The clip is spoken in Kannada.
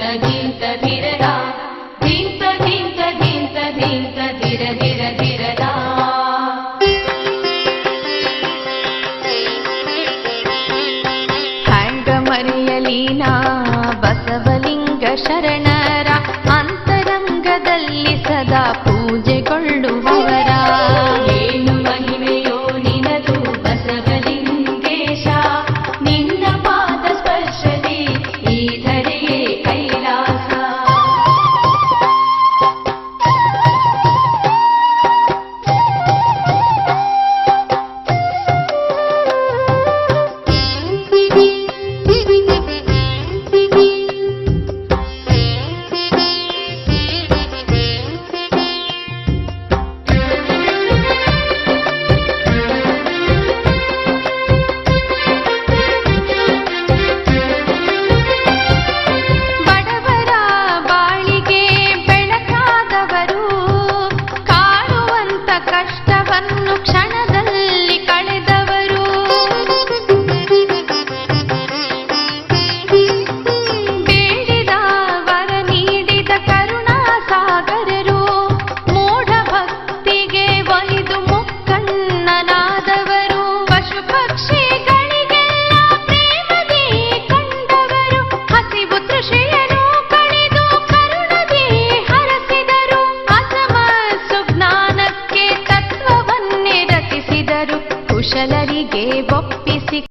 ಗಿಂತ ಗಿಂತ ಗಿರದ ಗಿಂತ ಗಿಂತ ಗಿಂತ ಗಿಂತ ಗಿರ ಗಿರ ಗಿರದ ಹ್ಯಾಂಗ ಮರೆಯಲೀನ ಬಸವಲಿಂಗ ಶರಣರ, ಅಂತರಂಗದಲ್ಲಿ ಸದಾ ಪೂಜೆಗೊಳ್ಳುವವರ. ಮೊದಲರಿಗೆ ಒಪ್ಪಿಸಿ